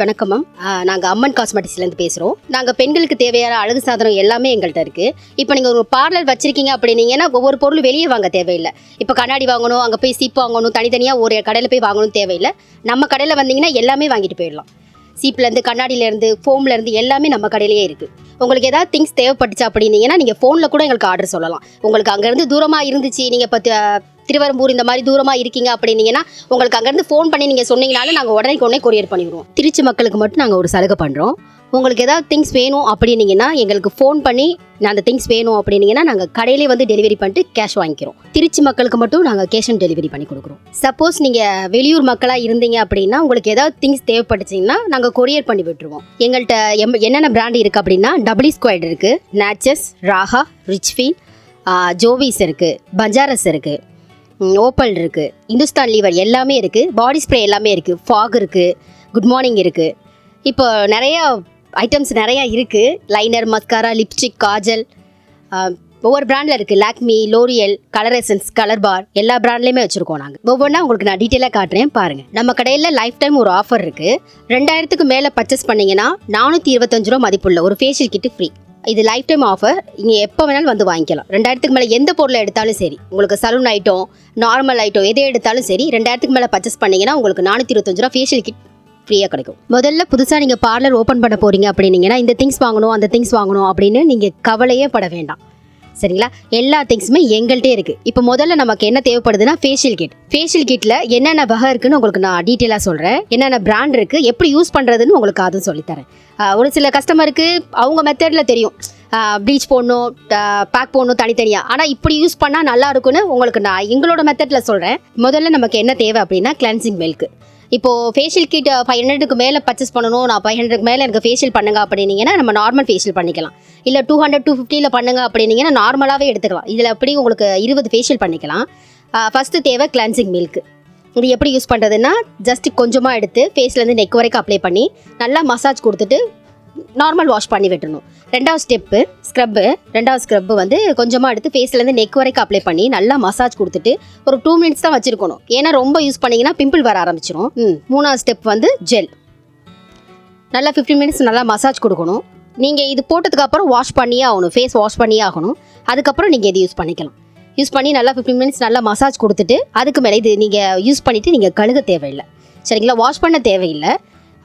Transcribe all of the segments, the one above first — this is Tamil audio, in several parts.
வணக்கம் மேம் நாங்கள் அம்மன் காஸ்மெட்டிக்ஸ்லேருந்து பேசுகிறோம் நாங்கள் பெண்களுக்கு தேவையான அழகு சாதனம் எல்லாமே எங்கள்கிட்ட இருக்குது இப்போ நீங்கள் ஒரு பார்லர் வச்சுருக்கீங்க அப்படின்னீங்கன்னா ஒவ்வொரு பொருள் வெளியே வாங்க தேவையில்லை. இப்போ கண்ணாடி வாங்கணும் அங்கே போய் சீப்பு வாங்கணும் தனித்தனியாக ஒரு கடையில் போய் வாங்கணும் தேவையில்லை. நம்ம கடையில் வந்தீங்கன்னா எல்லாமே வாங்கிட்டு போயிடலாம். சீப்லேருந்து கண்ணாடியிலேருந்து ஃபோம்லேருந்து எல்லாமே நம்ம கடையிலேயே இருக்குது உங்களுக்கு ஏதாவது திங்ஸ் தேவைப்பட்டுச்சு அப்படின்னீங்கன்னா நீங்கள் ஃபோனில் கூட எங்களுக்கு ஆர்டர் சொல்லலாம். உங்களுக்கு அங்கேருந்து தூரமாக இருந்துச்சு நீங்கள் இப்போ திருவரம்பூர் இந்த மாதிரி தூரமாக இருக்கீங்க அப்படின்னீங்கன்னா உங்களுக்கு அங்கேருந்து ஃபோன் பண்ணி நீங்கள் சொன்னீங்கனாலும் நாங்கள் உடனே உடனே கொரியர் பண்ணிடுவோம். திருச்சி மக்களுக்கு மட்டும் நாங்கள் ஒரு சலுகை பண்ணுறோம் உங்களுக்கு ஏதாவது திங்ஸ் வேணும் அப்படின்னீங்கன்னா எங்களுக்கு ஃபோன் பண்ணி நான் அந்த திங்ஸ் வேணும் அப்படின்னீங்கன்னா நாங்கள் கடையிலே வந்து டெலிவரி பண்ணிட்டு கேஷ் வாங்கிக்கிறோம். திருச்சி மக்களுக்கு மட்டும் நாங்கள் கேஷ் ஆன் டெலிவரி பண்ணி கொடுக்குறோம். சப்போஸ் நீங்கள் வெளியூர் மக்களாக இருந்தீங்க அப்படின்னா உங்களுக்கு ஏதாவது திங்ஸ் தேவைப்பட்டுச்சிங்கன்னா நாங்கள் கொரியர் பண்ணி விட்டுருவோம். எங்கள்கிட்ட எம் என்னென்ன பிராண்ட் இருக்குது அப்படின்னா டபுள் ஸ்கொயர்ட் இருக்குது நேச்சஸ் ராஹா ரிச்ஃபீல் ஜோவிஸ் இருக்குது பஞ்சாரஸ் இருக்குது ஓப்பல் இருக்குது இந்துஸ்தான் லீவர் எல்லாமே இருக்குது பாடி ஸ்ப்ரே எல்லாமே இருக்குது ஃபாக் இருக்குது குட் மார்னிங் இருக்குது இப்போ நிறையா ஐட்டம்ஸ் நிறையா இருக்குது லைனர் மஸ்காரா லிப்ஸ்டிக் காஜல் ஒவ்வொரு பிராண்டில் இருக்குது Lakme L'Oreal colour essence colour bar எல்லா பிராண்ட்லேயுமே வச்சுருக்கோம் நாங்கள் ஒவ்வொன்றா உங்களுக்கு நான் டீட்டெயிலாக காட்டுறேன். பாருங்கள் நம்ம கடையில் லைஃப் டைம் ஒரு ஆஃபர் இருக்குது ரெண்டாயிரத்துக்கு மேலே பர்ச்சேஸ் பண்ணிங்கன்னா நானூற்றி இருபத்தஞ்சு ரூபா மதிப்புள்ள ஒரு ஃபேஷியல் கிட்டு ஃப்ரீ இது லைஃப் டைம் ஆஃபர் நீங்கள் எப்போ வேணாலும் வந்து வாங்கிக்கலாம். ரெண்டாயிரத்துக்கு மேலே எந்த பொருளை எடுத்தாலும் சரி உங்களுக்கு சலூன் ஐட்டம் நார்மல் ஐட்டம் எதை எடுத்தாலும் சரி ரெண்டாயிரத்துக்கு மேலே பர்ச்சேஸ் பண்ணீங்கன்னா உங்களுக்கு நானூற்றி இருபத்தஞ்சு ரூபா ஃபேஷியல் கிட் ஃப்ரீயாக கிடைக்கும். முதல்ல புதுசாக நீங்கள் பார்லர் ஓப்பன் பண்ண போகிறீங்க அப்படின்னீங்கன்னா இந்த திங்ஸ் வாங்கணும் அந்த திங்ஸ் வாங்கணும் அப்படின்னு நீங்கள் கவலையே பட வேண்டாம். சரிங்களா? எல்லா திங்ஸுமே எங்கள்கிட்டே இருக்குது இப்போ முதல்ல நமக்கு என்ன தேவைப்படுதுன்னா ஃபேஷியல் கிட் ஃபேஷியல் கிட்டில் என்னென்ன வகை இருக்குன்னு உங்களுக்கு நான் டீட்டெயிலாக சொல்கிறேன் என்னென்ன பிராண்ட் இருக்குது எப்படி யூஸ் பண்ணுறதுன்னு உங்களுக்கு அதுவும் சொல்லித்தரேன். ஒரு சில கஸ்டமருக்கு அவங்க மெத்தடில் தெரியும். ப்ளீச் போடணும் பேக் போடணும் தனித்தனியாக ஆனால் இப்படி யூஸ் பண்ணால் நல்லா இருக்கும்னு உங்களுக்கு நான் எங்களோட மெத்தடில் சொல்கிறேன் முதல்ல நமக்கு என்ன தேவை அப்படின்னா கிளென்சிங் மில்க்கு இப்போது ஃபேஷியல் கிட் ஃபைவ் ஹண்ட்ரடுக்கு மேலே பர்ச்சேஸ் பண்ணணும். நான் ஃபைவ் ஹண்ட்ரடுக்கு மேலே எனக்கு ஃபேஷியல் பண்ணுங்க அப்படின்னீங்கன்னா நம்ம நார்மல் ஃபேஷியல் பண்ணிக்கலாம். இல்லை டூ ஹண்ட்ரட் டூ ஃபிஃப்டியில் பண்ணுங்க அப்படின்னீங்கன்னா நார்மலாகவே எடுத்துக்கலாம். இதில் எப்படி உங்களுக்கு இருபது ஃபேஷியல் பண்ணிக்கலாம். ஃபஸ்ட்டு தேவை கிளென்சிங் மில்க் இது எப்படி யூஸ் பண்ணுறதுன்னா ஜஸ்ட் கொஞ்சமாக எடுத்து ஃபேஸ்லேருந்து நெக் வரைக்கும் அப்ளை பண்ணி நல்லா மசாஜ் கொடுத்துட்டு நார்மல் வாஷ் பண்ணி விட்டுறணும். ரெண்டாவது ஸ்டெப்பு ஸ்க்ரப்பு ரெண்டாவது ஸ்க்ரப்பு வந்து கொஞ்சமாக எடுத்து ஃபேஸ்லேருந்து நெக் வரைக்கும் அப்ளை பண்ணி நல்லா மசாஜ் கொடுத்துட்டு ஒரு டூ மினிட்ஸ் தான் வச்சுருக்கணும். ஏன்னா ரொம்ப யூஸ் பண்ணிங்கன்னா பிம்பிள் வர ஆரம்பிச்சிடும் ம் மூணாவது ஸ்டெப் வந்து ஜெல் நல்லா 15 மினிட்ஸ் நல்லா மசாஜ் கொடுக்கணும். நீங்கள் இது போட்டதுக்கப்புறம் வாஷ் பண்ணியே ஆகணும். ஃபேஸ் வாஷ் பண்ணியே ஆகணும். அதுக்கப்புறம் நீங்கள் இது யூஸ் பண்ணிக்கலாம். யூஸ் பண்ணி நல்லா 15 மினிட்ஸ் நல்லா மசாஜ் கொடுத்துட்டு அதுக்கு மேலே இது நீங்கள் யூஸ் பண்ணிவிட்டு நீங்கள் கழுக தேவையில்லை. சரிங்களா? வாஷ் பண்ண தேவையில்லை.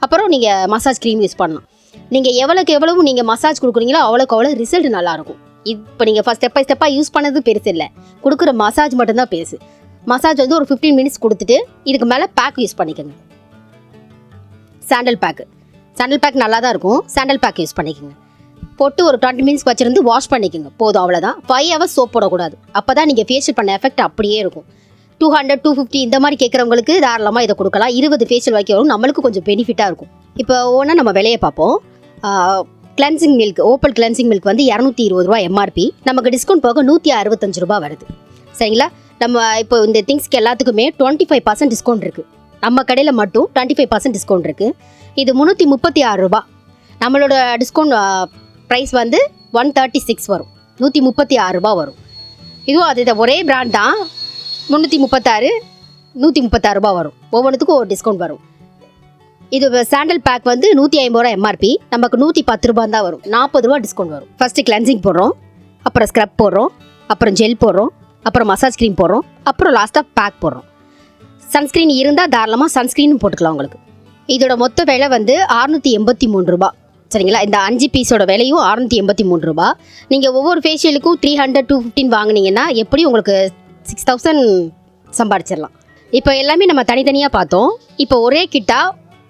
அப்புறம் நீங்கள் மசாஜ் க்ரீம் யூஸ் பண்ணலாம். நீங்கள் எவ்வளோக்கு எவ்வளவு நீங்கள் மசாஜ் கொடுக்குறீங்களோ அவ்வளோக்கு அவ்வளோ ரிசல்ட் நல்லாயிருக்கும். இப்போ நீங்கள் ஃபஸ்ட் ஸ்டெப் பை ஸ்டெப்பாக யூஸ் பண்ணது பெருசு இல்லை. கொடுக்குற மசாஜ் மட்டும்தான் பெருசு. மசாஜ் வந்து ஒரு 15 மினிட்ஸ் கொடுத்துட்டு இதுக்கு மேலே பேக் யூஸ் பண்ணிக்கோங்க. சாண்டல் பேக்கு சாண்டல் பேக் நல்லா தான் இருக்கும். சாண்டல் பேக் யூஸ் பண்ணிக்கோங்க. போட்டு ஒரு டுவெண்ட்டி மினிட்ஸ் வச்சுருந்து வாஷ் பண்ணிக்கோங்க. போதும் அவ்வளோதான் ஃபைவ் ஹவர்ஸ் சோப் போடக்கூடாது. அப்போ தான் நீங்கள் ஃபேஷியல் பண்ண எஃபெக்ட் அப்படியே இருக்கும். டூ ஹண்ட்ரட் டூ ஃபிஃப்டி இந்த மாதிரி கேட்குறவங்களுக்கு தாராளமாக இதை கொடுக்கலாம். இருபது ஃபேஷியல் வரைக்கும் வரும் நம்மளுக்கு கொஞ்சம் பெனிஃபிட்டாக இருக்கும். இப்போ ஒன்றா நம்ம விலையை பார்ப்போம். Cleansing milk Opal cleansing milk வந்து இரநூத்தி இருபது ரூபா எம்ஆர்பி நமக்கு டிஸ்கவுண்ட் போக நூற்றி அறுபத்தஞ்சு ரூபா வருது. சரிங்களா? நம்ம இப்போ இந்த திங்ஸ்க்கு எல்லாத்துக்குமே டுவெண்ட்டி ஃபைவ் பர்சன்ட் டிஸ்கவுண்ட் இருக்குது நம்ம கடையில் மட்டும் டுவெண்ட்டி ஃபைவ் பர்சன்ட் டிஸ்கவுண்ட் இருக்குது இது முந்நூற்றி முப்பத்தி ஆறு ரூபா நம்மளோட டிஸ்கவுண்ட் ப்ரைஸ் வந்து ஒன் தேர்ட்டி சிக்ஸ் வரும். நூற்றி முப்பத்தி ஆறு ரூபா வரும். இதுவும் அது ஒரே பிராண்ட் தான். முந்நூற்றி முப்பத்தாறு நூற்றி முப்பத்தாறு ரூபா வரும். ஒவ்வொன்றுத்துக்கும் ஒரு டிஸ்கவுண்ட் வரும். இது சாண்டல் பேக் வந்து நூற்றி ஐம்பது ரூபா எம்ஆர்பி நமக்கு நூற்றி பத்து ரூபா தான் வரும். நாற்பது ரூபா டிஸ்கவுண்ட் வரும். ஃபஸ்ட்டு கிளென்சிங் போடுறோம் அப்புறம் ஸ்க்ரப் போடுறோம் அப்புறம் ஜெல் போடுறோம் அப்புறம் மசாஜ் க்ரீம் போடுறோம் அப்புறம் லாஸ்ட்டாக பேக் போடுறோம். சன்ஸ்க்ரீன் இருந்தால் தாராளமாக சன்ஸ்க்ரீனும் போட்டுக்கலாம் உங்களுக்கு. இதோட மொத்த விலை வந்து அறுநூற்றி எண்பத்தி மூணு ரூபா சரிங்களா? இந்த அஞ்சு பீஸோட விலையும் அறுநூற்றி எண்பத்தி மூணு ரூபா நீங்கள் ஒவ்வொரு ஃபேஷியலுக்கும் த்ரீ ஹண்ட்ரட் டூ ஃபிஃப்டின் வாங்கினீங்கன்னா எப்படி உங்களுக்கு சிக்ஸ் தௌசண்ட் சம்பாதிச்சிடலாம் இப்போ எல்லாமே நம்ம தனித்தனியாக பார்த்தோம். இப்போ ஒரே கிட்டா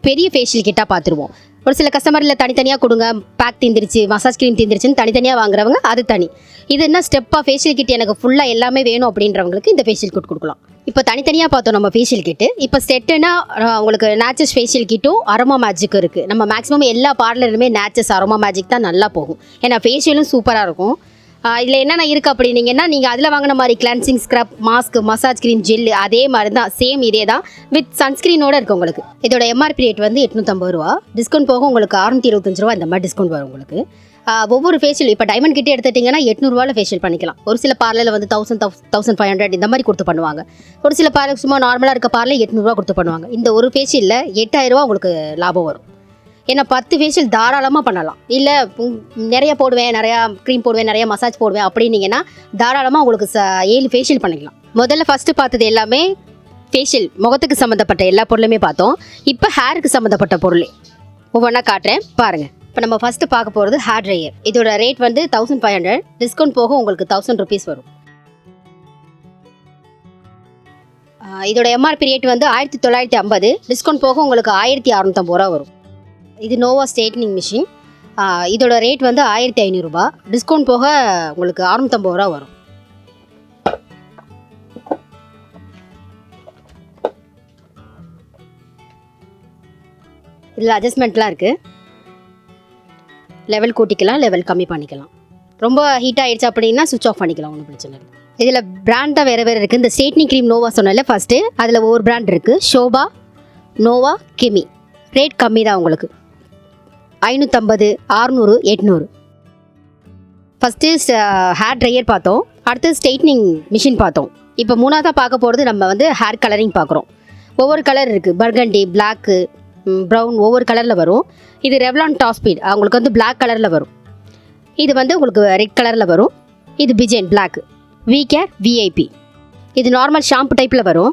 பெரிய ஃபேஷியல் கிட்டா பார்த்துருவோம். ஒரு சில கஸ்டமரில் தனித்தனியாக கொடுங்க பேக் தீந்துருச்சு மசாஜ் க்ரீம் தீந்துருச்சுன்னு தனித்தனியாக வாங்குறவங்க அது தனி. இது என்ன ஸ்டெப்பாக ஃபேஷியல் கிட் எனக்கு ஃபுல்லாக எல்லாமே வேணும் அப்படின்றவங்களுக்கு இந்த ஃபேஷியல் கிட் கொடுக்கலாம். இப்போ தனித்தனியாக பார்த்தோம் நம்ம ஃபேஷியல் கிட்டு இப்போ செட்டுனா உங்களுக்கு நேச்சர்ஸ் ஃபேஷியல் கிட்டும் அரோமா மேஜிக்கும் இருக்குது நம்ம மேக்ஸிமம் எல்லா பார்லருமே நேச்சர்ஸ் அரோமா மேஜிக் தான் நல்லா போகும். ஏன்னா ஃபேஷியலும் சூப்பராக இருக்கும். இதில் என்னென்ன இருக்குது அப்படின்னீங்கன்னா நீங்கள் அதில் வாங்கின மாதிரி cleansing scrub mask massage cream gel அதே மாதிரி தான் சேம் இதே தான் வித் சன்ஸ்க்ரீனோட இருக்குது உங்களுக்கு இதோட எம்ஆர்பி ரேட் வந்து எட்நூற்றம்பது ரூபா. டிஸ்கவுண்ட் போக உங்களுக்கு அறுநூத்தி இருபத்தஞ்சு ரூபா இந்த மாதிரி டிஸ்கவுண்ட் வரும் உங்களுக்கு. ஒவ்வொரு ஃபேஷியல் இப்போ டைமண்ட் கிட்டே எடுத்துட்டிங்கன்னா எட்நூறுவாவில் ஃபேஷியல் பண்ணிக்கலாம். ஒரு சில பார்லரில் வந்து தௌசண்ட் தௌசண்ட் ஃபைவ் ஹண்ட்ரட் இந்த மாதிரி கொடுத்து பண்ணுவாங்க. ஒரு சில பார்லர் சும்மா நார்மலாக இருக்க பார்லர் எட்நூறுவா கொடுத்து பண்ணுவாங்க. இந்த ஒரு ஃபேஷியலில் எட்டாயிரரூவா உங்களுக்கு லாபம் வரும். ஏன்னா பத்து ஃபேஷியல் தாராளமாக பண்ணலாம். இல்லை நிறைய போடுவேன் நிறையா க்ரீம் போடுவேன் நிறைய மசாஜ் போடுவேன் அப்படின்னீங்கன்னா தாராளமாக உங்களுக்கு ச ஏழு ஃபேஷியல் பண்ணிக்கலாம். முதல்ல ஃபஸ்ட்டு பார்த்தது எல்லாமே ஃபேஷியல் முகத்துக்கு சம்மந்தப்பட்ட எல்லா பொருளுமே பார்த்தோம். இப்போ ஹேருக்கு சம்மந்தப்பட்ட பொருள். ஒவ்வொன்றா காட்டுறேன் பாருங்கள் இப்போ நம்ம ஃபஸ்ட்டு பார்க்க போகிறது ஹேர் ட்ரையர் இதோட ரேட் வந்து தௌசண்ட் ஃபைவ் ஹண்ட்ரட் டிஸ்கவுண்ட் போக உங்களுக்கு தௌசண்ட் ருபீஸ் வரும். இதோட எம்ஆர்பி ரேட் வந்து ஆயிரத்தி தொள்ளாயிரத்தி ஐம்பது. டிஸ்கவுண்ட் போக உங்களுக்கு ஆயிரத்தி அறநூத்தம்பது ரூபா வரும். இது நோவா ஸ்ட்ரெயிட்னிங் மிஷின் இதோட ரேட் வந்து ஆயிரத்தி ஐநூறுரூபா டிஸ்கவுண்ட் போக உங்களுக்கு அறுநூத்தம்பது ரூபா வரும். இதில் அட்ஜஸ்ட்மெண்ட்லாம் இருக்குது லெவல் கூட்டிக்கலாம் லெவல் கம்மி பண்ணிக்கலாம். ரொம்ப ஹீட் ஆகிடுச்சு அப்படின்னா சுவிச் ஆஃப் பண்ணிக்கலாம் ஒன்றும் பிரச்சனை இல்லை. இதில் பிராண்ட் தான் வேறு வேறு இருக்குது இந்த ஸ்ட்ரெயிட்னிங் க்ரீம் நோவா சொன்னல ஃபஸ்ட்டு அதில் ஒவ்வொரு பிராண்ட் இருக்குது ஷோபா நோவா கிமி ரேட் கம்மி தான் உங்களுக்கு. ஐநூற்றம்பது ஆறுநூறு எட்நூறு. ஃபஸ்ட்டு ஹேர் ட்ரையர் பார்த்தோம். அடுத்து ஸ்ட்ரெயிட்னிங் மிஷின் பார்த்தோம். இப்போ மூணாவதாக பார்க்க போகிறது நம்ம வந்து ஹேர் கலரிங் பார்க்குறோம். ஒவ்வொரு கலர் இருக்குது பர்கண்டி பிளாக்கு ப்ரௌன் ஒவ்வொரு கலரில் வரும். இது ரெவ்லான் டாப் ஸ்பீட் அவங்களுக்கு வந்து பிளாக் கலரில் வரும். இது வந்து உங்களுக்கு ரெட் கலரில் வரும். இது Bigen black V care VIP இது நார்மல் ஷாம்பு டைப்பில் வரும்.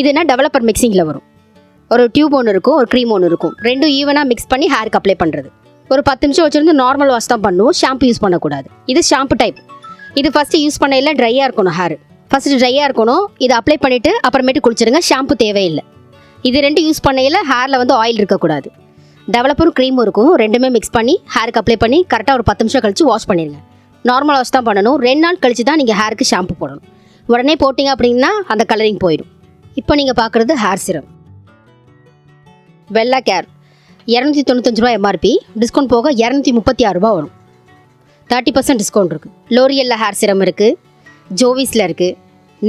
இதுனா டெவலப்பர் மிக்சிங்கில் வரும். ஒரு டியூப் ஒன்று இருக்கும் ஒரு க்ரீம் ஒன்று இருக்கும். ரெண்டும் ஈவனாக மிக்ஸ் பண்ணி ஹேருக்கு அப்ளை பண்ணுறது ஒரு பத்து நிமிஷம் வச்சுருந்து நார்மல் வாஷ் தான் பண்ணுவோம் ஷாம்பு யூஸ் பண்ணக்கூடாது. இது ஷாம்பு டைப் இது ஃபஸ்ட்டு யூஸ் பண்ணையில் ட்ரையாக இருக்கணும் ஹேர் ஃபஸ்ட்டு ட்ரையாக இருக்கணும் இதை அப்ளை பண்ணிவிட்டு அப்புறமேட்டு குளிச்சிடுங்க ஷாம்பு தேவையில்லை. இது ரெண்டு யூஸ் பண்ணையில் ஹேரில் வந்து ஆயில் இருக்கக்கூடாது. டெவலப்பரும் க்ரீமும் இருக்கும் ரெண்டுமே மிக்ஸ் பண்ணி ஹேருக்கு அப்ளை பண்ணி கரெக்டாக ஒரு பத்து நிமிஷம் கழித்து வாஷ் பண்ணிடுங்க நார்மல் வாஷ் தான் பண்ணணும் ரெண்டு நாள் கழிச்சு தான் நீங்கள் ஹேருக்கு ஷாம்பு போடணும். உடனே போட்டிங்க அப்படின்னா அந்த கலரிங் போயிடும். இப்போ நீங்கள் பார்க்குறது ஹேர் சிரம் வெள்ளா கேர் இரநூத்தி தொண்ணூத்தஞ்சு ரூபா எம்ஆர்பி டிஸ்கவுண்ட் போக இரநூத்தி முப்பத்தி ஆறு ரூபா வரும். தேர்ட்டி பர்சன்ட் டிஸ்கவுண்ட் இருக்குது லோரியலில் ஹேர் சிரம் இருக்குது ஜோவிஸில் இருக்குது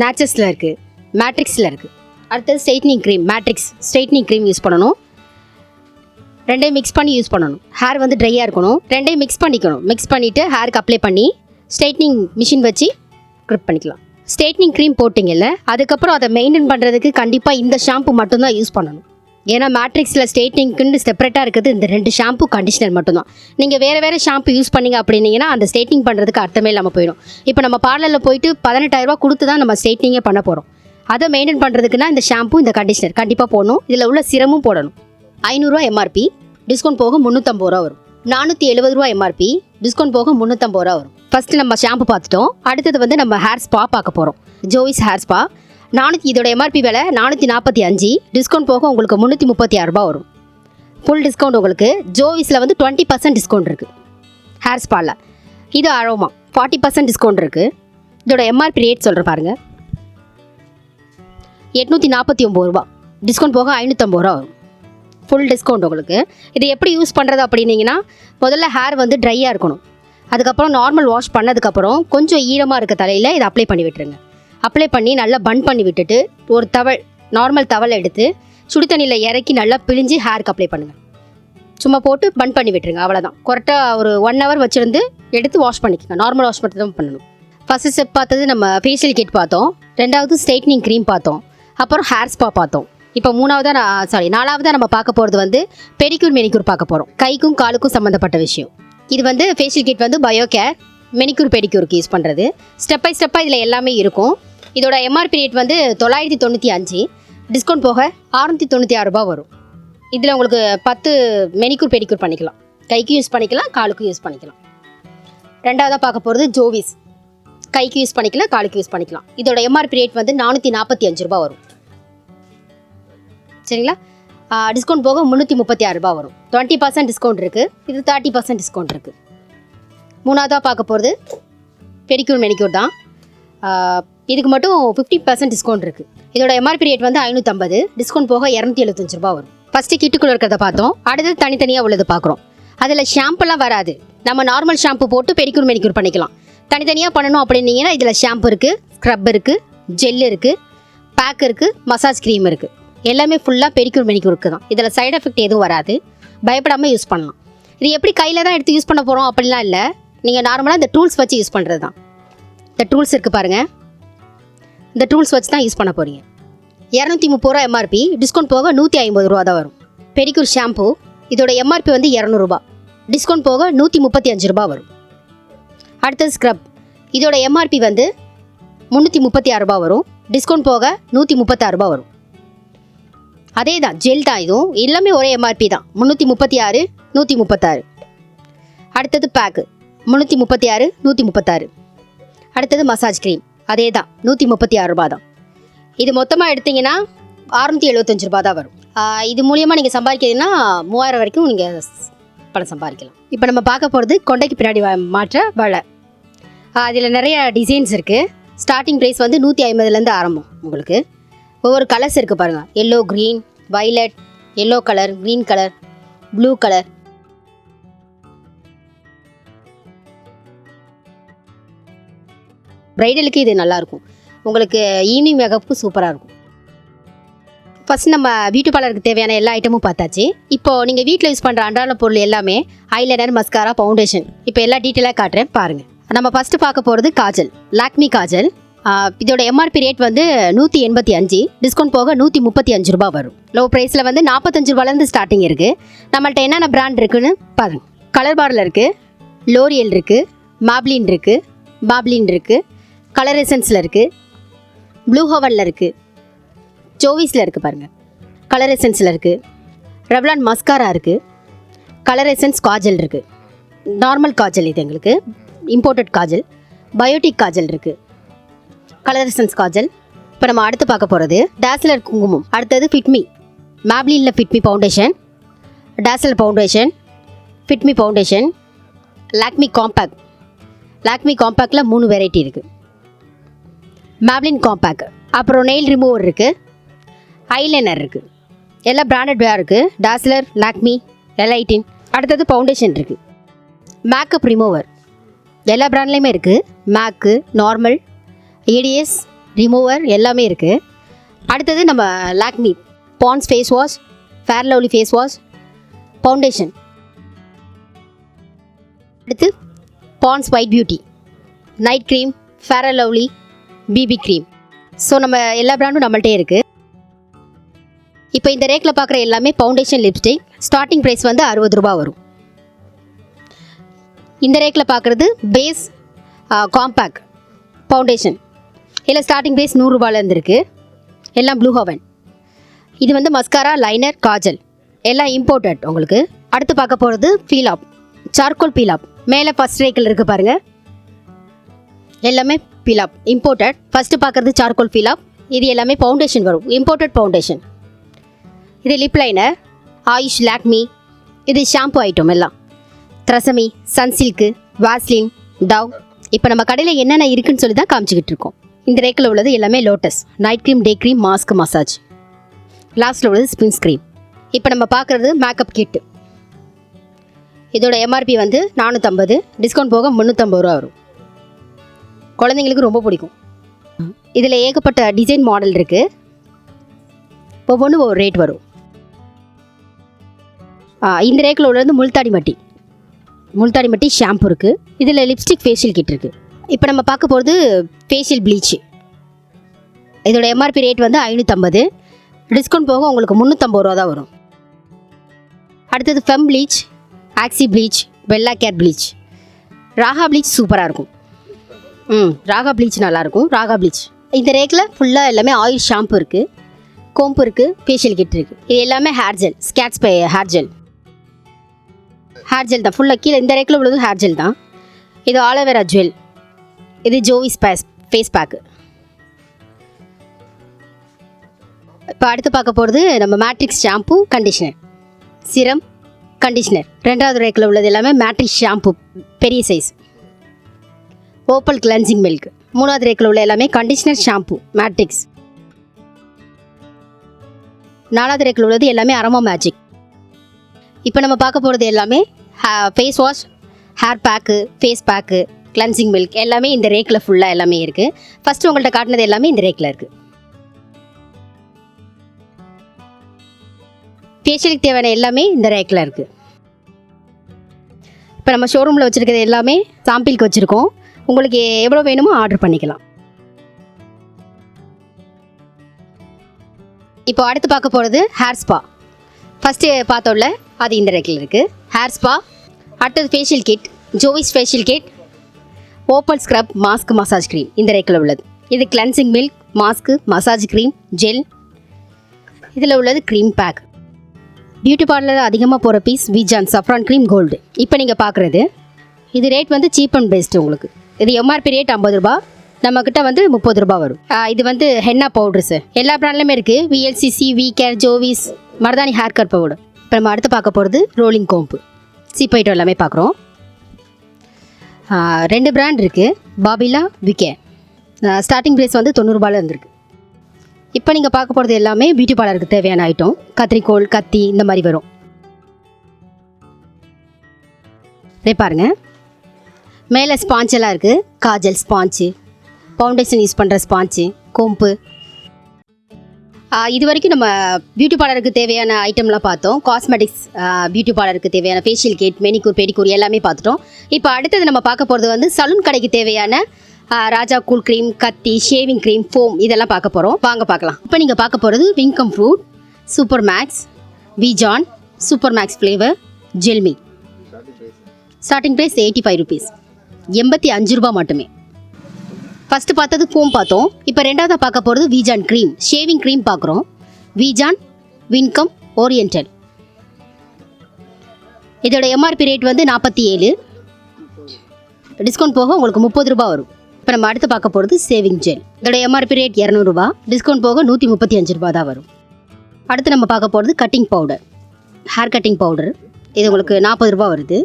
நேச்சர்ஸில் இருக்குது மேட்ரிக்ஸில் இருக்குது அடுத்தது straightening cream Matrix straightening cream use பண்ணணும். ரெண்டையும் மிக்ஸ் பண்ணி யூஸ் பண்ணணும். ஹேர் வந்து ட்ரையாக இருக்கணும். ரெண்டையும் மிக்ஸ் பண்ணிக்கணும். மிக்ஸ் பண்ணிவிட்டு ஹேருக்கு அப்ளை பண்ணி ஸ்ட்ரைட்னிங் மிஷின் வச்சு க்ரிப் பண்ணிக்கலாம். ஸ்ட்ரைட்னிங் க்ரீம் போட்டிங்கல்ல அதுக்கப்புறம் அதை மெயின்டைன் பண்ணுறதுக்கு கண்டிப்பாக இந்த ஷாம்பு மட்டும்தான் யூஸ் பண்ணணும். ஏன்னா மேட்ரிக்ஸில் ஸ்டேட்டிங்க்குன்னு செப்பரேட்டாக இருக்குது. இந்த ரெண்டு ஷாம்பு கண்டிஷனர் மட்டும்தான். நீங்கள் வேறு வேறு ஷாம்பு யூஸ் பண்ணீங்க அப்படின்னீங்கன்னா அந்த ஸ்டேட்டிங் பண்ணுறதுக்கு அர்த்தமே இல்லாமல் போயிடும். இப்போ நம்ம பார்லரில் போயிட்டு பதினெட்டாயிரரூபா கொடுத்து தான் நம்ம ஸ்டேட்டிங்கே பண்ண போகிறோம் அதை மெயின்டைன் பண்ணுறதுக்குன்னா இந்த ஷாம்பு இந்த கண்டிஷனர் கண்டிப்பாக போடணும். இதில் உள்ள சிரமும் போடணும். ஐநூறுரூவா எம்ஆர்பி டிஸ்கவுண்ட் போக முந்நூற்றம்பது ரூபா வரும். நானூற்றி எழுபது ரூபா எம்ஆர்பி டிஸ்கவுண்ட் போக முந்நூற்றம்பது ரூபா வரும். ஃபஸ்ட்டு நம்ம ஷாம்பு பார்த்துட்டோம். அடுத்தது வந்து நம்ம ஹேர் ஸ்பா பார்க்க போகிறோம் ஜோவிஸ் ஹேர் ஸ்பா நானூற்றி இதோட எம்ஆர்பி விலை நானூற்றி நாற்பத்தி அஞ்சு. டிஸ்கவுண்ட் போக உங்களுக்கு முந்நூற்றி முப்பத்தி ஆறு வரும். ஃபுல் டிஸ்கவுண்ட் உங்களுக்கு ஜோவிஸில் வந்து டுவெண்ட்டி பர்சன்ட் டிஸ்கவுண்ட் இருக்குது ஹேர் ஸ்பாலில் இது அரோமா ஃபார்ட்டி பர்சன்ட் டிஸ்கவுண்ட் இருக்குது இதோட எம்ஆர்பி ரேட் சொல்கிறேன் பாருங்கள் எட்நூற்றி நாற்பத்தி ஒம்பது ரூபா டிஸ்கவுண்ட் போக ஐநூற்றம்பது ரூபா வரும். ஃபுல் டிஸ்கவுண்ட் உங்களுக்கு. இது எப்படி யூஸ் பண்ணுறது அப்படின்னீங்கன்னா முதல்ல ஹேர் வந்து ட்ரையாக இருக்கணும். அதுக்கப்புறம் நார்மல் வாஷ் பண்ணதுக்கப்புறம் கொஞ்சம் ஈரமாக இருக்க தலையில் இதை அப்ளை பண்ணி விட்டுருங்க. அப்ளை பண்ணி நல்லா பன் பண்ணி விட்டுட்டு ஒரு தவள் நார்மல் தவளை எடுத்து சுடு தண்ணியில் இறக்கி நல்லா பிழிஞ்சு ஹேருக்கு அப்ளை பண்ணுங்கள் சும்மா போட்டு பன் பண்ணி விட்டுருங்க அவ்வளோதான் கரெக்டாக ஒரு ஒன் ஹவர் வச்சுருந்து எடுத்து வாஷ் பண்ணிக்கோங்க. நார்மல் வாஷ் மட்டும் தான் பண்ணணும். ஃபஸ்ட்டு ஸ்டெப் பார்த்தது நம்ம ஃபேஷியல் கிட் பார்த்தோம். ரெண்டாவது ஸ்ட்ரைட்னிங் க்ரீம் பார்த்தோம். அப்புறம் ஹேர் ஸ்பா பார்த்தோம். இப்போ மூணாவதாக நான் சாரி நாலாவதாக நம்ம பார்க்க போகிறது வந்து பெடிக்யூர் மெனிக்யூர் பார்க்க போகிறோம் கைக்கும் காலுக்கும் சம்மந்தப்பட்ட விஷயம். இது வந்து ஃபேஷியல் கிட் வந்து பயோ கேர் மெனிக்யூர் பெடிக்யூருக்கு யூஸ் பண்ணுறது ஸ்டெப் பை ஸ்டெப்பாக இதில் எல்லாமே இருக்கும். இதோட எம்ஆர்பி ரேட் வந்து தொள்ளாயிரத்தி தொண்ணூற்றி அஞ்சு. டிஸ்கவுண்ட் போக அறுநூற்றி தொண்ணூற்றி ஆறு ரூபாய் வரும். இதில் உங்களுக்கு பத்து மெனிக்யூர் பெடிக்கூர் பண்ணிக்கலாம். கைக்கு யூஸ் பண்ணிக்கலாம் காலுக்கும் யூஸ் பண்ணிக்கலாம். ரெண்டாவதாக பார்க்க போகிறது ஜோவிஸ் கைக்கு யூஸ் பண்ணிக்கலாம் காலுக்கு யூஸ் பண்ணிக்கலாம். இதோட எம்ஆர்பி ரேட் வந்து நானூற்றி நாற்பத்தி அஞ்சு ரூபாய் வரும். சரிங்களா? டிஸ்கவுண்ட் போக முந்நூற்றி முப்பத்தி ஆறு ரூபா வரும். டுவெண்ட்டி பர்சன்ட் டிஸ்கவுண்ட் இருக்குது இது தேர்ட்டி பர்சன்ட் டிஸ்கவுண்ட் இருக்குது மூணாவதாக பார்க்க போகிறது பெடிக்யூர் மெனிக்யூர் தான். இதுக்கு மட்டும் ஃபிஃப்டி பர்சன்ட் டிஸ்கவுண்ட் இருக்குது இதோட எம்ஆர்பி ரேட் வந்து ஐநூற்றம்பது டிஸ்கவுண்ட் போக இரநூத்தி எழுபத்தஞ்சு ரூபா வரும். ஃபஸ்ட்டு கிட்டுக்குள்ள இருக்கிறத பார்த்தோம். அடுத்தது தனித்தனியாக உள்ளது பார்க்குறோம். அதில் ஷாம்புலாம் வராது. நம்ம நார்மல் ஷாம்பு போட்டு பெடிக்யூர் மெனிக்யூர் பண்ணிக்கலாம். தனித்தனியாக பண்ணணும் அப்படின்னீங்கன்னா இதில் ஷாம்பு இருக்குது ஸ்க்ரப் இருக்குது ஜெல் இருக்குது பேக் இருக்குது மசாஜ் க்ரீம் இருக்குது எல்லாமே ஃபுல்லாக பெடிக்யூர் மெனிக்கூருக்கு தான். இதில் சைடு எஃபெக்ட் எதுவும் வராது. பயப்படாமல் யூஸ் பண்ணலாம். இது எப்படி கையில் தான் எடுத்து யூஸ் பண்ண போகிறோம் அப்படிலாம் இல்லை. நீங்கள் நார்மலாக இந்த டூல்ஸ் வச்சு யூஸ் பண்ணுறது தான் இந்த டூல்ஸ் இருக்குது பாருங்கள் இந்த டூல்ஸ் வச்சு தான் யூஸ் பண்ண போகிறீங்க இரநூத்தி முப்பது ரூபா எம்ஆர்பி டிஸ்கவுண்ட் போக நூற்றி ஐம்பது ரூபா தான் வரும். பெடிக்கூர் ஷாம்பு இதோட எம்ஆர்பி வந்து இரநூறுபா டிஸ்கவுண்ட் போக நூற்றி முப்பத்தி அஞ்சு ரூபா வரும். அடுத்தது ஸ்க்ரப் இதோட எம்ஆர்பி வந்து முந்நூற்றி முப்பத்தி ஆறு ரூபா வரும். டிஸ்கவுண்ட் போக நூற்றி முப்பத்தாறு ரூபா வரும். அதே தான் ஜெல் தான் இதுவும். எல்லாமே ஒரே எம்ஆர்பி தான். முந்நூற்றி முப்பத்தி ஆறு நூற்றி முப்பத்தாறு அடுத்தது பேக்கு முந்நூற்றி முப்பத்தி ஆறு நூற்றி முப்பத்தாறு அடுத்தது மசாஜ் க்ரீம் அதே தான் நூற்றி முப்பத்தி ஆறு ரூபா தான் இது மொத்தமாக எடுத்தீங்கன்னா அறுநூற்றி எழுபத்தஞ்சு ரூபா தான் வரும். இது மூலியமாக நீங்கள் சம்பாதிக்கிறீங்கன்னா மூவாயிரம் வரைக்கும் நீங்கள் பணம் சம்பாதிக்கலாம். இப்போ நம்ம பார்க்க போகிறது கொண்டைக்கு பின்னாடி வ- மாற்ற வலை. அதில் நிறைய டிசைன்ஸ் இருக்குது ஸ்டார்டிங் ப்ரைஸ் வந்து நூற்றி ஐம்பதுலேருந்து ஆரம்பம் உங்களுக்கு. ஒவ்வொரு கலர்ஸ் இருக்குது பாருங்கள் yellow green violet yellow colour green colour blue colour ப்ரைடலுக்கு இது நல்லாயிருக்கும் உங்களுக்கு ஈவினிங் மேக்கப்புக்கு சூப்பராக இருக்கும் ஃபஸ்ட் நம்ம பியூட்டி பார்லருக்கு தேவையான எல்லா ஐட்டமும் பார்த்தாச்சு. இப்போது நீங்கள் வீட்டில் யூஸ் பண்ணுற அன்றாட பொருள் எல்லாமே ஐலைனர் மஸ்காரா ஃபவுண்டேஷன் இப்போ எல்லா டீட்டெயிலாக காட்டுறேன் பாருங்கள் நம்ம ஃபஸ்ட்டு பார்க்க போகிறது காஜல் லாக்மி காஜல். இதோட எம்ஆர்பி ரேட் வந்து நூற்றி எண்பத்தி அஞ்சு டிஸ்கவுண்ட் போக நூற்றி முப்பத்தி அஞ்சு ரூபா வரும். லோ ப்ரைஸில் வந்து நாற்பத்தஞ்சு ரூபாலேருந்து ஸ்டார்டிங் இருக்குது நம்மள்ட்ட என்னென்ன பிராண்ட் இருக்குன்னு பாருங்கள் கலர் பாரில் இருக்குது லோரியல் இருக்குது மாப்ளின் இருக்குது பாப்ளின் இருக்குது கலர் எசன்ஸில் இருக்குது ப்ளூ ஹவனில் இருக்குது ஜோவிஸில் இருக்குது பாருங்கள் கலர் எசன்ஸில் இருக்குது ரெவ்லான் மஸ்காரா இருக்குது கலர் எசன்ஸ் காஜல் இருக்குது நார்மல் காஜல் இது எங்களுக்கு. இம்போர்ட்டட் காஜல் பயோட்டிக் காஜல் இருக்குது கலர் எசன்ஸ் காஜல் இப்போ நம்ம அடுத்து பார்க்க போகிறது டேஸ்லர் குங்குமம். அடுத்தது Fit Me மேப்ளினில் Fit Me foundation Dazzler foundation Fit Me foundation Lakme compact Lakme காம்பேக்டில் மூணு வெரைட்டி இருக்குது மேப்ளின் காம்பேக் அப்புறம் நெயில் ரிமூவர் இருக்குது ஐலைனர் இருக்குது எல்லா பிராண்டட் வேர் இருக்குது டாஸ்லர் லாக்மி எலைட்டின் அடுத்தது ஃபவுண்டேஷன் இருக்குது மேக்கப் ரிமூவர் எல்லா பிராண்ட்லேயுமே இருக்குது மேக்கு நார்மல் ஏடிஎஸ் ரிமூவர் எல்லாமே இருக்குது அடுத்தது நம்ம Lakme Pond's face wash fair lovely face wash foundation அடுத்து Pond's white beauty night cream fair lovely BB cream so நம்ம எல்லா ப்ராண்டும் நம்மள்ட்டே இருக்குது இப்போ இந்த ரேக்கில் பார்க்குற எல்லாமே ஃபவுண்டேஷன் லிப்ஸ்டிக் ஸ்டார்டிங் ப்ரைஸ் வந்து அறுபது ரூபா வரும். இந்த ரேக்கில் பார்க்குறது பேஸ் காம்பேக்ட் ஃபவுண்டேஷன் இதில் ஸ்டார்டிங் ப்ரைஸ் நூறுரூபாலேருந்து இருக்குது எல்லாம் ப்ளூ ஹவன் இது வந்து மஸ்காரா லைனர் காஜல். எல்லாம் இம்போர்ட்டட் உங்களுக்கு. அடுத்து பார்க்க போகிறது ஃபீலாப் சார்கோல் பீலாப் மேலே ஃபஸ்ட் ரேக்கில் இருக்குது பாருங்கள் எல்லாமே ஃபிலாப் இம்போர்ட்டட் ஃபஸ்ட்டு பார்க்குறது சார்கோல் ஃபிலாப் இது எல்லாமே ஃபவுண்டேஷன் வரும். இம்போர்ட்டட் ஃபவுண்டேஷன் இது லிப் லைனர் ஆயுஷ் லாக்மி இது ஷாம்பு ஐட்டம் எல்லாம். த்ரசமி சன்சில்க்கு வாஸ்லின் டவ் இப்போ நம்ம கடையில் என்னென்ன இருக்குன்னு சொல்லி தான் காமிச்சிக்கிட்டு இருக்கோம். இந்த ரேக்கில் உள்ளது எல்லாமே Lotus night cream day cream mask massage லாஸ்ட்டில் உள்ளது ஸ்பின்ஸ் க்ரீம் இப்போ நம்ம பார்க்குறது மேக்கப் கிட்டு இதோட எம்ஆர்பி வந்து நானூற்றம்பது டிஸ்கவுண்ட் போக முந்நூற்றம்பது ரூபா வரும். குழந்தைங்களுக்கு ரொம்ப பிடிக்கும். இதில் ஏகப்பட்ட டிசைன் மாடல் இருக்குது ஒவ்வொன்றும் ஒவ்வொரு ரேட் வரும். இந்த ரேக்கில் உள்ளது முல்தாடி மட்டி. முல்தாடி மட்டி ஷாம்பு இருக்குது இதில் லிப்ஸ்டிக் ஃபேஷியல் கிட் இருக்குது இப்போ நம்ம பார்க்க போகிறது ஃபேஷியல் ப்ளீச்சு இதோட எம்ஆர்பி ரேட் வந்து ஐநூற்றம்பது டிஸ்கவுண்ட் போக உங்களுக்கு முந்நூற்றம்பது ரூபா தான் வரும். அடுத்தது ஃபெம் ப்ளீச் ஆக்சி ப்ளீச் வெள்ளா கேர் ப்ளீச் ராகா ப்ளீச் சூப்பராக இருக்கும். ம். ராகா ப்ளீச் நல்லாயிருக்கும் ராகா ப்ளீச். இந்த ரேக்கில் ஃபுல்லாக எல்லாமே ஆயில் ஷாம்பு இருக்குது கோம்பு இருக்குது ஃபேஷியல் கிட் இருக்குது இது எல்லாமே ஹேர் ஜெல் ஸ்கேட்ச் பை ஹேர் ஜெல் ஹேர் ஜெல் தான். ஃபுல்லாக கீழே இந்த ரேக்கில் உள்ளது ஹேர் ஜெல் தான். இது ஆலோவேரா ஜுவெல் இது ஜோவிஸ் பேஸ் ஃபேஸ் பேக்கு இப்போ அடுத்து பார்க்க போகிறது நம்ம Matrix shampoo conditioner serum conditioner ரெண்டாவது ரேக்கில் உள்ளது எல்லாமே மேட்ரிக்ஸ் ஷாம்பு பெரிய சைஸ் ஓப்பல் கிளென்சிங் மில்க் மூணாவது ரேக்கில் உள்ள எல்லாமே கண்டிஷனர் ஷாம்பு மேட்ரிக்ஸ் நாலாவது ரேக்கில் உள்ளது எல்லாமே அரமோ மேஜிக் இப்போ நம்ம பார்க்க போகிறது எல்லாமே face wash hair pack face pack cleansing milk எல்லாமே இந்த ரேக்கில் ஃபுல்லாக எல்லாமே இருக்குது ஃபஸ்ட்டு உங்கள்கிட்ட காட்டினது எல்லாமே இந்த ரேக்கில் இருக்குது ஃபேஷியலுக்கு தேவையான எல்லாமே இந்த ரேக்கில் இருக்குது இப்போ நம்ம ஷோரூமில் வச்சுருக்கிறது எல்லாமே சாம்பிளுக்கு வச்சுருக்கோம். உங்களுக்கு எவ்வளோ வேணுமோ ஆர்டர் பண்ணிக்கலாம். இப்போ அடுத்து பார்க்க போகிறது ஹேர் ஸ்பா ஃபஸ்ட்டு பார்த்தோம்ல அது இந்த ரேக்கில் இருக்குது ஹேர் ஸ்பா அடுத்தது facial kit Jovees facial kit Opal scrub mask massage cream இந்த ரேக்கில் உள்ளது. இது cleansing milk mask massage cream gel இதில் உள்ளது க்ரீம் பேக் பியூட்டி பார்லரில் அதிகமாக போகிற piece Vijohn saffron cream gold இப்போ நீங்கள் பார்க்குறது இது ரேட் வந்து சீப் அண்ட் பெஸ்ட் உங்களுக்கு. இது எம்ஆர்பி ரேட் ஐம்பது ரூபா. நம்மக்கிட்ட வந்து முப்பது ரூபா வரும். இது வந்து ஹென்னா பவுடர்ஸு எல்லா ப்ராண்ட்லையுமே இருக்குது விஎல்சிசி வி கேர் ஜோவிஸ் மருதாணி ஹேர் கட் பவுடர் இப்போ நம்ம அடுத்து பார்க்க போகிறது ரோலிங் கோம்பு சீப் ஐட்டம் எல்லாமே பார்க்குறோம். ரெண்டு பிராண்ட் இருக்குது பாபிலா விகே ஸ்டார்டிங் ப்ரைஸ் வந்து தொண்ணூறுபாவில் இருந்திருக்கு. இப்போ நீங்கள் பார்க்க போகிறது எல்லாமே பியூட்டி பார்லருக்கு தேவையான ஐட்டம் கத்திரிக்கோள் கத்தி இந்த மாதிரி வரும். இதே பாருங்க. மேலே ஸ்பாஞ்ச் எல்லாம் இருக்குது காஜல் ஸ்பாஞ்சு ஃபவுண்டேஷன் யூஸ் பண்ணுற ஸ்பாஞ்சு கோம்பு. இது வரைக்கும் நம்ம பியூட்டி பார்லருக்கு தேவையான ஐட்டம்லாம் பார்த்தோம். காஸ்மெட்டிக்ஸ் பியூட்டி பார்லருக்கு தேவையான ஃபேஷியல் கிட் மெனிக்கூர் பெடிக்கூர் எல்லாமே பார்த்துட்டோம். இப்போ அடுத்தது நம்ம பார்க்க போகிறது வந்து சலூன் கடைக்கு தேவையான ராஜா கூல் க்ரீம் கத்தி ஷேவிங் க்ரீம் ஃபோம் இதெல்லாம் பார்க்க போகிறோம் வாங்க பார்க்கலாம். இப்போ நீங்கள் பார்க்க போகிறது விங்கம் fruit super max VIJohn super max flavour ஜெல்மி starting price eighty five rupees எண்பத்தி அஞ்சு ரூபா மட்டுமே. ஃபஸ்ட்டு பார்த்தது ஃபோம் பார்த்தோம். இப்போ ரெண்டாவது பார்க்க போகிறது வீஜான் க்ரீம் ஷேவிங் க்ரீம் பார்க்குறோம். வீஜான் வின்கம் ஓரியன்டல் இதோட எம்ஆர்பி ரேட் வந்து நாற்பத்தி ஏழு. டிஸ்கவுண்ட் போக உங்களுக்கு முப்பது ரூபா வரும். இப்போ நம்ம அடுத்து பார்க்க போகிறது சேவிங் ஜெல் இதோட எம்ஆர்பி ரேட் இரநூறுபா டிஸ்கவுண்ட் போக நூற்றி முப்பத்தி அஞ்சு ரூபா தான் வரும். அடுத்து நம்ம பார்க்க போகிறது cutting powder hair cutting powder இது உங்களுக்கு நாற்பது ரூபா வருது.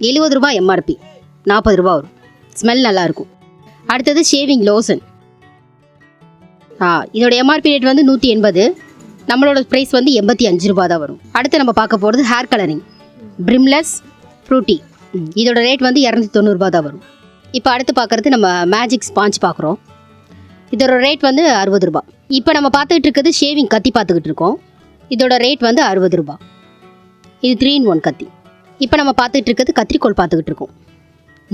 எழுபது ரூபா எம்ஆர்பி நாற்பது ரூபா வரும். ஸ்மெல் நல்லாயிருக்கும் அடுத்தது ஷேவிங் லோசன் ஆ இதோட எம்ஆர்பி ரேட் வந்து நூற்றி எண்பது. நம்மளோட ப்ரைஸ் வந்து எண்பத்தி அஞ்சு ரூபா தான் வரும். அடுத்து நம்ம பார்க்க போகிறது ஹேர் கலரிங் பிரிம்லெஸ் ஃப்ரூட்டி இதோட ரேட் வந்து இரநூத்தி தொண்ணூறுபா தான் வரும். இப்போ அடுத்து பார்க்குறது நம்ம மேஜிக் ஸ்பாஞ்ச் பார்க்குறோம். இதோட ரேட் வந்து அறுபது ரூபா. இப்போ நம்ம பார்த்துக்கிட்டு இருக்கிறது ஷேவிங் கத்தி பார்த்துக்கிட்டு இருக்கோம். இதோட ரேட் வந்து அறுபது ரூபா. இது த்ரீ இன் ஒன் கத்தி. இப்போ நம்ம பார்த்துட்டு இருக்கிறது கத்திரிக்கோல் பார்த்துக்கிட்டு இருக்கோம்.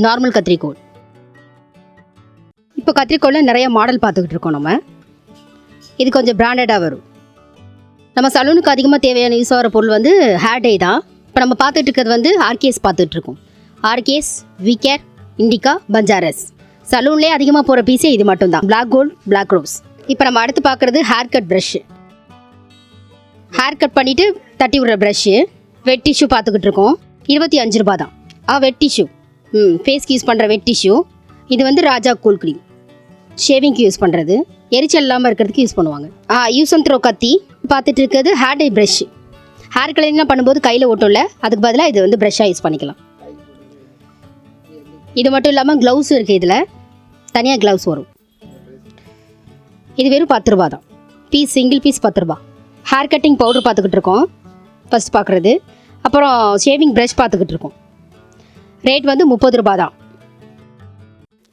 நார்மல் கத்திரிக்கோல் இப்போ கத்திரிக்கோலில் நிறைய மாடல் பார்த்துக்கிட்டு இருக்கோம் நம்ம. இது கொஞ்சம் பிராண்டடாக வரும். நம்ம சலூனுக்கு அதிகமாக தேவையான யூஸ் ஆகிற பொருள் வந்து ஹேர் டே தான். இப்போ நம்ம பார்த்துட்டு இருக்கிறது வந்து ஆர்கேஸ் பார்த்துட்டு இருக்கோம். ஆர்கேஸ் விகேர் இண்டிகா பஞ்சாரஸ் சலூன்லேயே அதிகமாக போகிற பீஸே இது மட்டும்தான். பிளாக் கோல்ட் பிளாக் ரோஸ் இப்போ நம்ம அடுத்து பார்க்குறது hair cut brush hair cut பண்ணிவிட்டு தட்டி விடுற ப்ரஷ்ஷு வெட் டிஷ்யூ பார்த்துக்கிட்டு இருக்கோம். இருபத்தி அஞ்சு ரூபா தான். ஆ வெட் டிஷ்யூ ம் ஃபேஸ்க்கு யூஸ் பண்ணுற வெட் டிஷ்யூ இது வந்து ராஜா கூல் க்ரீம் ஷேவிங்க்கு யூஸ் பண்ணுறது எரிச்சல் இல்லாமல் இருக்கிறதுக்கு யூஸ் பண்ணுவாங்க. ஆ யூஸ் அண்ட் த்ரோ கத்தி. பார்த்துட்டு இருக்கிறது ஹேர் டை ப்ரஷ் ஹேர் கலரிங்லாம் பண்ணும்போது கையில் ஓட்டும்ல அதுக்கு பதிலாக இது வந்து ப்ரெஷ்ஷாக யூஸ் பண்ணிக்கலாம். இது மட்டும் இல்லாமல் க்ளவுஸ் இருக்குது இதில். தனியாக க்ளவுஸ் வரும். இது வெறும் பத்து ரூபா தான். பீஸ் சிங்கிள் பீஸ் பத்து ரூபா. ஹேர் கட்டிங் பவுடர் பார்த்துக்கிட்டு இருக்கோம். ஃபஸ்ட் பார்க்குறது. அப்புறம் ஷேவிங் ப்ரஷ் பார்த்துக்கிட்டு இருக்கோம். ரேட் வந்து முப்பது ரூபா தான்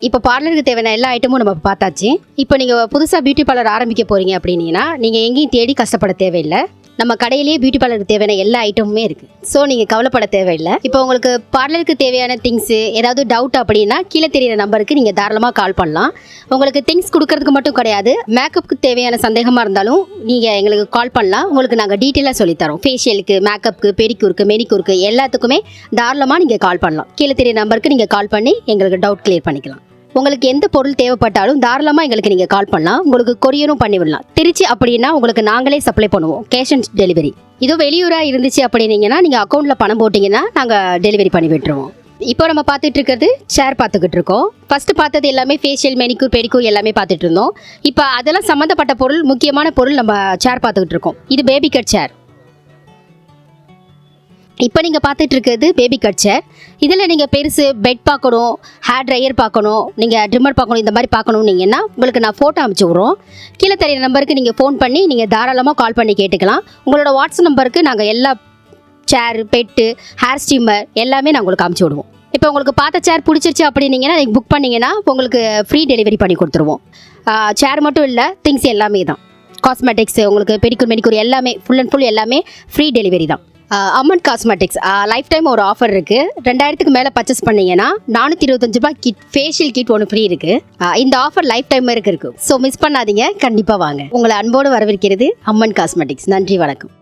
இப்போ பார்லருக்கு தேவையான எல்லா ஐட்டமும் நம்ம பார்த்தாச்சு. இப்போ நீங்கள் புதுசாக பியூட்டி பார்லர் ஆரம்பிக்க போகிறீங்க அப்படின்னீங்கன்னா நீங்கள் எங்கேயும் தேடி கஷ்டப்பட தேவையில்லை. நம்ம கடையிலேயே பியூட்டி பார்லருக்கு தேவையான எல்லா ஐட்டமுமே இருக்குது ஸோ நீங்கள் கவலைப்பட தேவையில்லை. இப்போ உங்களுக்கு பார்லருக்கு தேவையான திங்ஸு ஏதாவது டவுட் அப்படின்னா கீழே தெரியிற நம்பருக்கு நீங்கள் தாராளமாக கால் பண்ணலாம். உங்களுக்கு திங்ஸ் கொடுக்கறதுக்கு மட்டும் கிடையாது. மேக்கப்புக்கு தேவையான சந்தேகமாக இருந்தாலும் நீங்கள் எங்களுக்கு கால் பண்ணலாம். உங்களுக்கு நாங்கள் டீட்டெயிலாக சொல்லித்தரோம் ஃபேஷியலுக்கு மேக்கப்புக்கு பெடிக்கூருக்கு மெனிக்கூருக்கு எல்லாத்துக்குமே தாராளமாக நீங்கள் கால் பண்ணலாம். கீழே தெரிய நம்பருக்கு நீங்கள் கால் பண்ணி எங்களுக்கு டவுட் கிளியர் பண்ணிக்கலாம். உங்களுக்கு எந்த பொருள் தேவைப்பட்டாலும் தாராளமாக எங்களுக்கு நீங்கள் கால் பண்ணலாம். உங்களுக்கு கொரியரும் பண்ணி விடலாம். திருச்சி அப்படின்னா உங்களுக்கு நாங்களே சப்ளை பண்ணுவோம். கேஷ் ஆன் டெலிவரி இதோ வெளியூராக இருந்துச்சு அப்படின்னீங்கன்னா நீங்கள் அக்கௌண்ட்டில் பணம் போட்டிங்கன்னா நாங்கள் டெலிவரி பண்ணி விட்டுருவோம். இப்போ நம்ம பார்த்துட்டு இருக்கிறது சேர் பார்த்துக்கிட்டு இருக்கோம். ஃபஸ்ட்டு பார்த்தது எல்லாமே ஃபேஷியல் மெனிக்கூர் பெடிக்கூர் எல்லாமே பார்த்துட்டு இருந்தோம். இப்போ அதெல்லாம் சம்மந்தப்பட்ட பொருள் முக்கியமான பொருள் நம்ம சேர் பார்த்துக்கிட்டு இருக்கோம். இது பேபி கட் சேர் இப்போ நீங்கள் பார்த்துட்டு இருக்கிறது பேபி கட் சேர் இதில் நீங்கள் பெருசு பெட் பார்க்கணும் ஹேர் ட்ரையர் பார்க்கணும் நீங்கள் ட்ரிம்மர் பார்க்கணும் இந்த மாதிரி பார்க்கணுன்னீங்கன்னா உங்களுக்கு நான் ஃபோட்டோ அனுப்பிச்சி விட்றோம். கீழே தெரியிற நம்பருக்கு நீங்கள் ஃபோன் பண்ணி நீங்கள் தாராளமாக கால் பண்ணி கேட்டுக்கலாம். உங்களோட வாட்ஸ்அப் நம்பருக்கு நாங்கள் எல்லா சேர் பெட்டு ஹேர் ஸ்டீமர் எல்லாமே நான் உங்களுக்கு அமுச்சு விடுவோம். இப்போ உங்களுக்கு பார்த்த சேர் பிடிச்சிருச்சு அப்படின்னீங்கன்னா நீங்கள் புக் பண்ணிங்கன்னா உங்களுக்கு ஃப்ரீ டெலிவரி பண்ணி கொடுத்துருவோம். சேர் மட்டும் இல்லை திங்ஸ் எல்லாமே தான். காஸ்மெட்டிக்ஸ் உங்களுக்கு பெடிக்கூர் மெடிக்கூர் எல்லாமே ஃபுல் அண்ட் ஃபுல் எல்லாமே ஃப்ரீ டெலிவரி தான். Aman Amman cosmetics. Life time ஒரு ஆஃபர் இருக்குது ரெண்டாயிரத்துக்கு மேலே பர்ச்சேஸ் பண்ணீங்கன்னா நானூற்றி இருபத்தஞ்சு ரூபாய் கிட் ஃபேஷியல் கிட் ஒன்று ஃப்ரீ இருக்குது இந்த ஆஃபர் லைஃப் டைம் வரைக்கும் இருக்குது ஸோ மிஸ் பண்ணாதீங்க. கண்டிப்பாக வாங்க. உங்களை அன்போடு வரவேற்கிறது அம்மன் காஸ்மெட்டிக்ஸ். நன்றி வணக்கம்.